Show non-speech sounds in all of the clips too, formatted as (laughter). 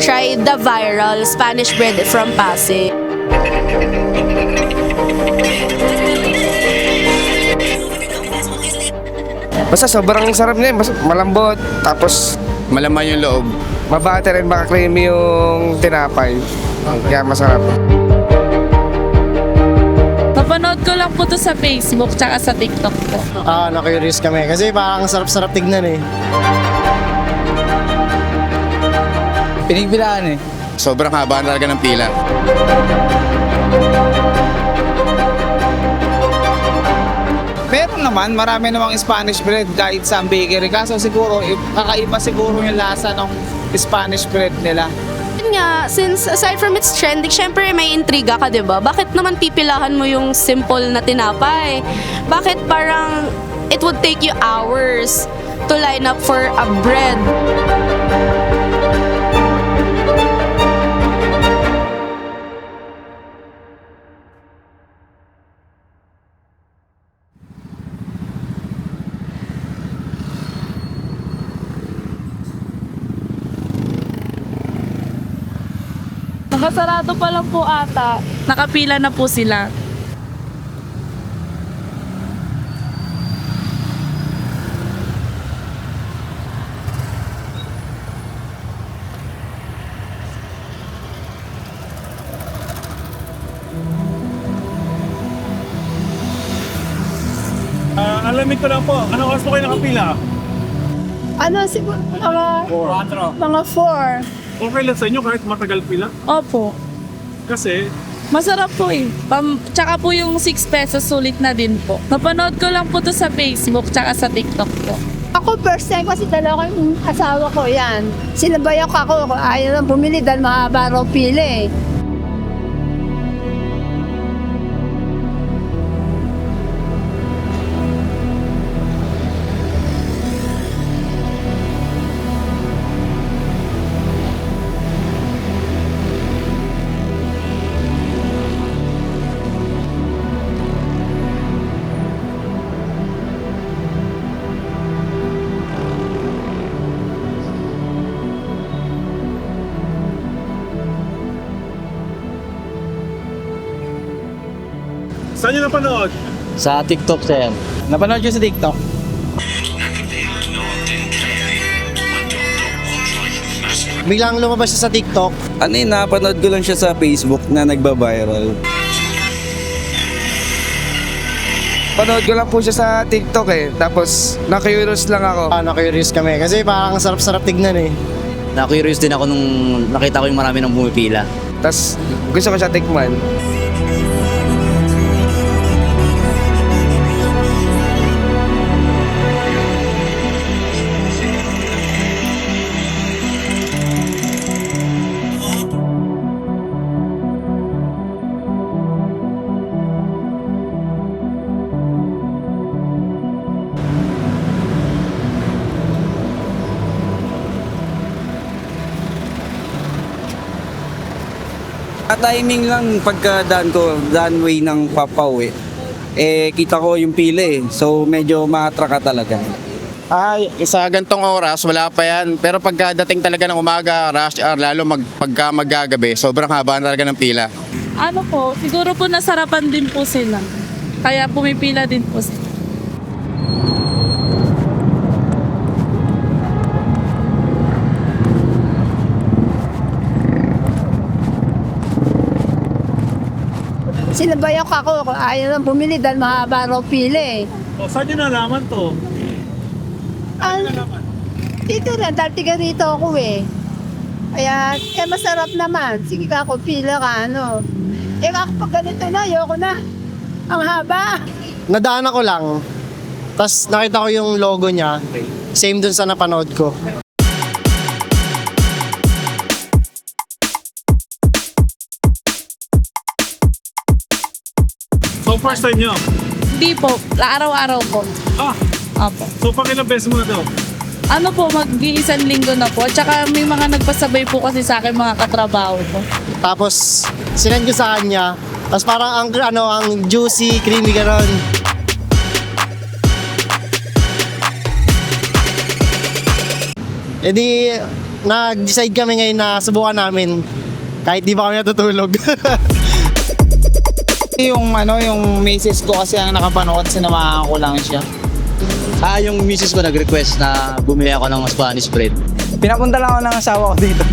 try the viral Spanish bread from Pasig. Basta sobrang sarap niya, mas malambot. Tapos Malaman yung loob. mabate rin, makakremy yung tinapay. Kaya masarap. Napanood ko lang po to sa Facebook tsaka sa TikTok po. Ah, na-curious kami. Kasi parang sarap-sarap tignan eh. Pinigbilaan eh. Sobrang haba talaga ng pila. Meron naman, marami namang Spanish bread kahit sa bakery. Kaso siguro, kakaiba siguro yung lasa ng Spanish bread nila. Yun nga, since aside from its trending, syempre may intriga ka, di ba? Bakit naman pipilahan mo yung simple na tinapay? Bakit parang it would take you hours to line up for a bread? Nakasarado pa lang po ata. Nakapila na po sila. Ah, alamig ko lang po. Anong oras po kayo nakapila? Ano, siguro mga, mga four. Okay lang sa inyo kahit matagal pila? Opo. Kasi Masarap po eh. Pam, tsaka po yung 6 pesos sulit na din po. Napanood ko lang po to sa Facebook tsaka sa TikTok po. Ako first time kasi dalawa yung asawa ko yan. Sinabayak ako, ayaw lang bumili dahil mahaba raw pila eh. Saan nyo napanood? Sa TikTok, sir. Napanood ko sa TikTok. Biglang lumabas siya sa TikTok. Ano yun, napanood ko lang siya sa Facebook na nagba-viral. Panood ko lang po siya sa TikTok eh. Tapos na-curious lang ako. Ah, na-curious kami. Kasi parang sarap-sarap tignan eh. Na-curious din ako nung nakita ko yung marami nang bumipila. Tapos gusto ko siya tikman. Timing lang pagka daan ko, daan way ng papauwi. Eh, kita ko yung pila eh. So, medyo maatra ka talaga. Ay, sa gantong oras, wala pa yan. Pero pagkadating talaga ng umaga, rush hour, lalo mag, pagka magagabi, sobrang haba talaga ng pila. Ano po, siguro po nasarapan din po sila. Kaya pumipila din po sila. Sinabayak ako, ayaw lang bumili dahil mahaba raw pila eh. O, saan nyo nalaman to? Ang, dito rin, dahil tiga rito ako eh. Kaya, eh masarap naman. Sige ka ako, pila ka, ano. Eh ako pag ganito na, ayoko na. Ang haba. Nadaan ako lang. Tapos nakita ko yung logo niya. Same dun sa napanood ko. First time nyo? Hindi po, araw-araw po. Ah, Opo. so pang ilang beses mo na to? Ano po, mag-iisang linggo na po. Tsaka may mga nagpasabay po kasi sa akin mga katrabaho ko. Tapos, sinend ko sa kanya. Tapos parang ang, ano, ang juicy, creamy ganon. E di, nag-decide kami ngayon na subukan namin kahit di pa kami natutulog. (laughs) Yung ano, yung misis ko kasi ang nakapanood, sinamahan ko lang siya. Ah, yung misis ko nag-request na bumili ako ng Spanish bread. Pinapunta lang ako ng asawa ko dito.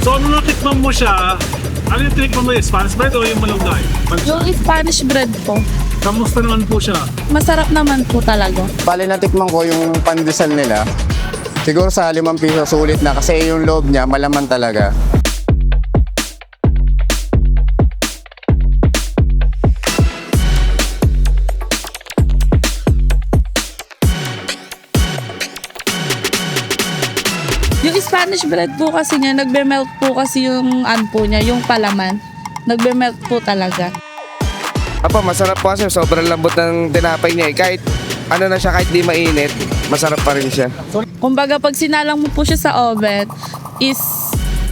So, nung natikman mo siya, ano yung tinikman mo yung Spanish bread o yung malunggay? Yung Spanish bread po, Kamusta naman po siya? masarap naman po talaga. Bali natikman ko yung pandesal nila. Siguro sa limang piso sulit na kasi yung loob niya malaman talaga. Yung Spanish bread po kasi niya, nagbe-melt po kasi yung an po niya, yung palaman. Nagbe-melt po talaga. Apo, masarap po kasi sobrang lambot ng tinapay niya eh. Kahit ano na siya, kahit di mainit, masarap pa rin siya. Kumbaga pag sinalang mo po siya sa oven, is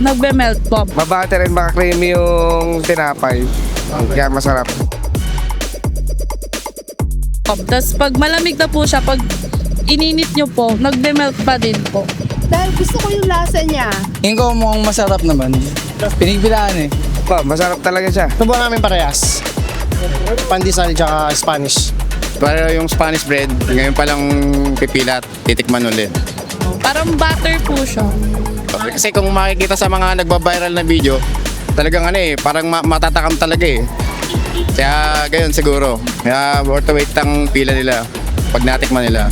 nagbe-melt po. Mabate rin maka-creamy yung tinapay. Kaya masarap. Tapos pag malamig na po siya, pag ininit nyo po, nagbe-melt pa din po. Dahil gusto ko yung lasa niya. Tingin ko mukhang masarap naman. Pinigbilaan eh. Po, masarap talaga siya. subukan namin parehas. Pandesal tsaka Spanish. Pero yung Spanish bread, ngayon pa lang pipila at titikman ulit. Parang butter po siya. Kasi kung makikita sa mga nagba-viral na video, talagang ano eh, parang ma- matatakam talaga eh. Kaya gayon siguro. Kaya worth the wait ang pila nila pag natikman nila.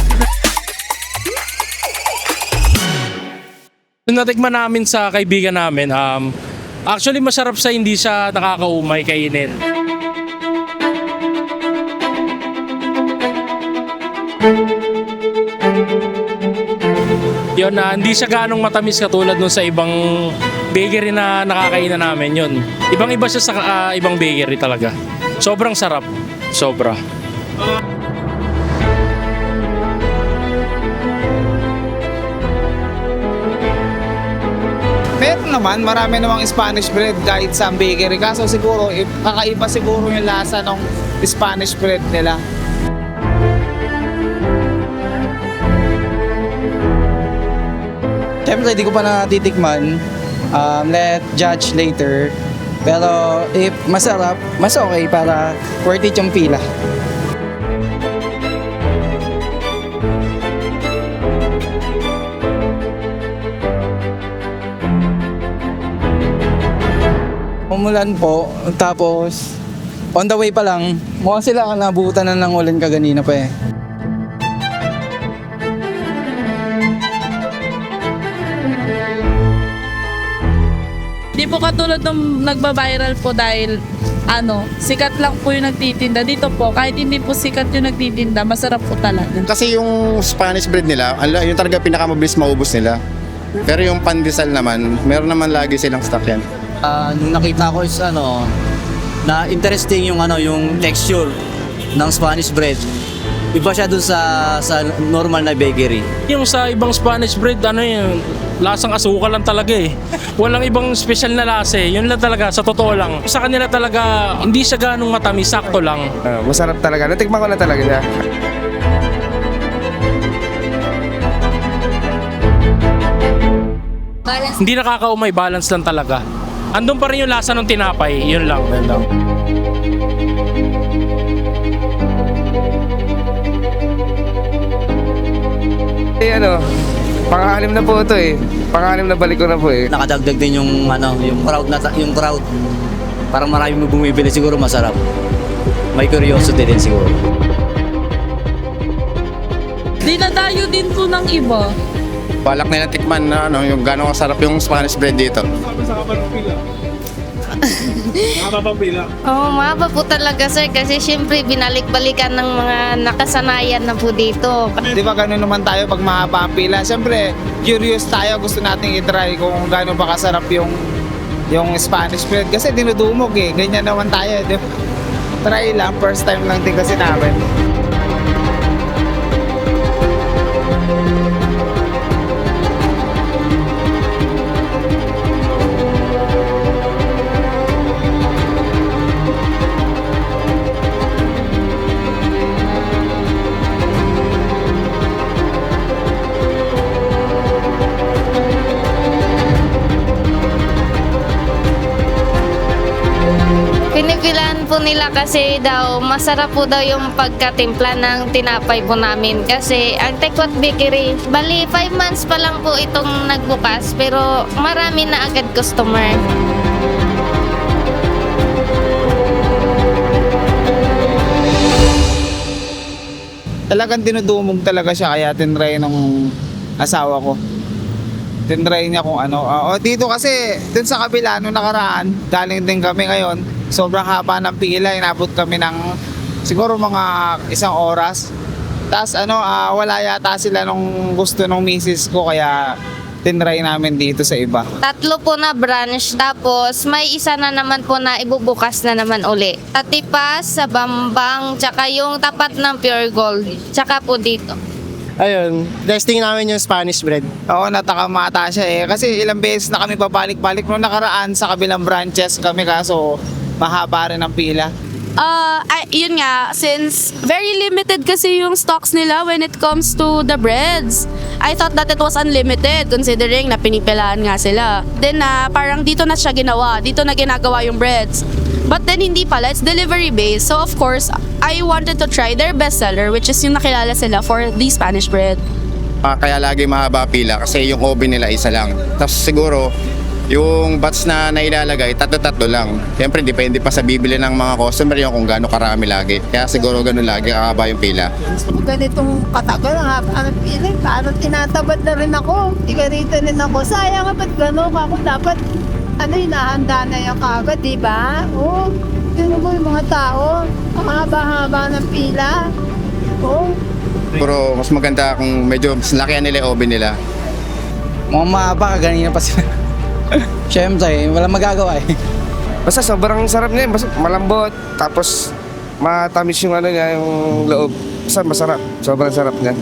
Nung natikman namin sa kaibigan namin, um, actually masarap sa hindi siya nakakaumay kainin. Yun na hindi siya ganong matamis katulad nung sa ibang bakery na nakakainan namin yun. Ibang iba siya sa ah, ibang bakery talaga. Sobrang sarap. Sobra. Meron naman, marami namang Spanish bread kahit sa bakery. Kaso siguro, kakaiba siguro yung lasa ng Spanish bread nila. Siyempre, di ko pa natitikman. Um, let judge later. Pero if masarap, mas okay para worth it yung pila. Umulan po, tapos on the way pa lang, mukhang sila nabutan na ng ulan kaganina pa eh. Po katulad nung nagba-viral po dahil ano, sikat lang po yung nagtitinda. Dito po, kahit hindi po sikat yung nagtitinda, masarap po talaga. Kasi yung Spanish bread nila, ala- yun talaga pinakamabilis maubos nila. Pero yung pandesal naman, meron naman lagi silang stock yan. Ah, nung nakita ko is ano, na interesting yung ano, yung texture ng Spanish bread. Iba siya dun sa sa normal na bakery. Yung sa ibang Spanish bread, ano yun, lasang asukal lang talaga eh. Walang ibang special na lasa eh. Yun lang talaga, sa totoo lang. Sa kanila talaga, hindi siya ganong matamis, sakto lang. Ah, masarap talaga. Natikman ko na talaga siya. Hindi nakakaumay, balance lang talaga. Andun pa rin yung lasa ng tinapay, yun lang. Yun lang. Eh ano, pangalim na po ito eh. Pangalim na balik ko na po eh. Nakadagdag din yung ano, yung crowd na yung crowd. Parang marami mo bumibili siguro masarap. May curiosity din siguro. Dinadayo din po ng iba. Balak nila tikman na ano, yung gano'ng kasarap yung Spanish bread dito. Sabi sa kapag (laughs) pila. Oo, mahaba po talaga sir kasi syempre binalik-balikan ng mga nakasanayan na po dito. Di ba ganun naman tayo pag mahaba ang pila? Siyempre, curious tayo. Gusto nating itry kung gaano ba kasarap yung yung Spanish bread. Kasi dinudumog eh. Ganyan naman tayo. Di ba? Try lang. First time lang din kasi namin. Po nila kasi daw masarap po daw yung pagkatimpla ng tinapay po namin. Kasi ang Tekwat Bakery, bali 5 months pa lang po itong nagbukas pero marami na agad customer. Talagang dinudumog talaga siya kaya tinry ng asawa ko. Tinry niya kung ano. Ah, o dito kasi, dun sa kabila, nung nakaraan, galing din kami ngayon. Sobrang haba ng pila, inabot kami ng siguro mga isang oras. Tapos ano, ah, wala yata sila nung gusto ng misis ko kaya tinry namin dito sa iba. Tatlo po na branch tapos may isa na naman po na ibubukas na naman uli. Tatipas sa Bambang tsaka yung tapat ng Pure Gold tsaka po dito. Ayun, testing namin yung Spanish bread. Oo, natakamata siya eh. Kasi ilang beses na kami pabalik-balik nung nakaraan sa kabilang branches kami kaso mahaba rin ang pila. Ah, ay, yun nga, since very limited kasi yung stocks nila when it comes to the breads. I thought that it was unlimited considering na pinipilaan nga sila. Then na parang dito na siya ginawa, dito na ginagawa yung breads. But then hindi pala, it's delivery based. So of course, I wanted to try their bestseller which is yung nakilala sila for the Spanish bread. Ah, kaya lagi mahaba pila kasi yung oven nila isa lang. Tapos siguro, yung batch na nailalagay, tatlo-tatlo lang. Siyempre, depende pa sa bibili ng mga customer yung kung gaano karami lagi. Kaya siguro ganun lagi, kakaba yung pila. Ganitong katagal, ang haba ng pila. Parang tinatabad na rin ako. Tiga rito rin ako. Sayang nga, ba't gano'n ako? Dapat, ano, hinahanda na yung kagad, di ba? Oo. Yun mo yung mga tao. Ang haba-haba ng pila. Oo. Pero mas maganda kung medyo mas lakihan nila yung oven nila. Mga mahaba, ganina pa sila. Siyempre, walang magagawa eh. Basta sobrang sarap niya, basta malambot, tapos matamis yung ano niya, yung loob. Basta masarap, sobrang sarap niya.